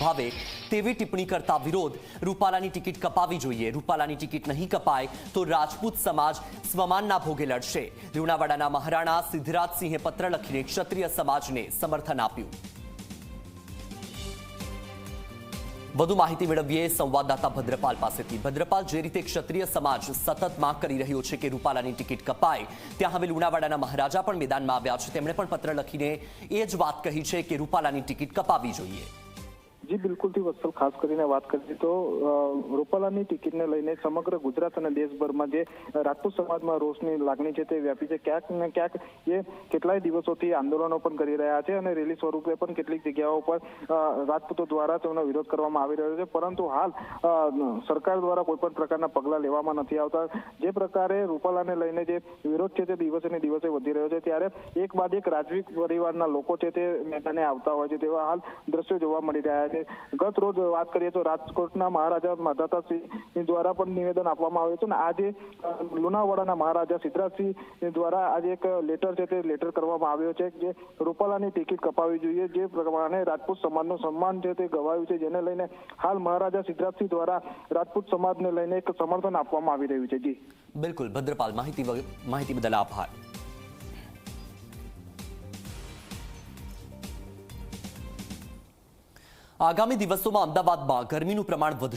ભાવે તેવી ટિપ્પણી કરતા વિરોધ. રૂપાલાની ટિકિટ કપાવી જોઈએ. રૂપાલાની ટિકિટ નહીં કપાય તો રાજપૂત સમાજ સ્વમાનના ભોગે લડશે. લુણાવાડાના મહારાણા સિદ્ધરાજસિંહે પત્ર લખીને ક્ષત્રિય સમાજને સમર્થન આપ્યું. વધુ માહિતી મેળવીએ સંવાદદાતા ભદ્રપાલ પાસેથી. ભદ્રપાલ, જે રીતે ક્ષત્રિય સમાજ સતત માંગ કરી રહ્યો છે કે રૂપાલાની ટિકિટ કપાય, ત્યાં હવે લુણાવાડાના મહારાજા પણ મેદાનમાં આવ્યા છે. તેમણે પણ પત્ર લખીને એ જ વાત કહી છે કે રૂપાલાની ટિકિટ કપાવી જોઈએ. જી બિલકુલથી વત્સલ ખાસ કરીને વાત કરીએ તો રૂપાલાની ટિકિટને લઈને સમગ્ર ગુજરાત અને દેશભરમાં જે રાજપૂત સમાજમાં રોષની લાગણી છે તે વ્યાપી છે. ક્યાંક ને ક્યાંક એ કેટલાય દિવસોથી આંદોલનો પણ કરી રહ્યા છે અને રેલી સ્વરૂપે પણ કેટલીક જગ્યાઓ પર રાજપૂતો દ્વારા તેમનો વિરોધ કરવામાં આવી રહ્યો છે. પરંતુ હાલ સરકાર દ્વારા કોઈ પણ પ્રકારના પગલાં લેવામાં નથી આવતા. જે પ્રકારે રૂપાલાને લઈને જે વિરોધ છે તે દિવસે ને દિવસે વધી રહ્યો છે. ત્યારે એક બાદ એક રાજવી પરિવારના લોકો છે તે મેદાને આવતા હોય છે. તેવા હાલ દ્રશ્યો જોવા મળી રહ્યા છે. ગત રોજ વાત કરીએ તો રાજકોટના મહારાજા માધાતાસિંહ દ્વારા પણ નિવેદન આપવામાં આવ્યું છે અને આજે લુણાવાડાના મહારાજા સિદ્ધરાજસિંહ દ્વારા આજે એક લેટર છે તે લેટર કરવામાં આવ્યો છે જે રૂપાલાની ટિકિટ કપાવી જોઈએ જે પ્રમાણે રાજપૂત સમાજનું સન્માન છે તે ગવાયું છે જેને લઈને હાલ મહારાજા સિદ્ધરાજસિંહ દ્વારા રાજપૂત સમાજને લઈને એક સમર્થન આપવામાં આવી રહ્યું છે. જી. બિલકુલ, ભદ્રપાલ, માહિતી માહિતી બદલ આભાર. આગામી દિવસોમાં અમદાવાદમાં ગરમીનું પ્રમાણ વધશે.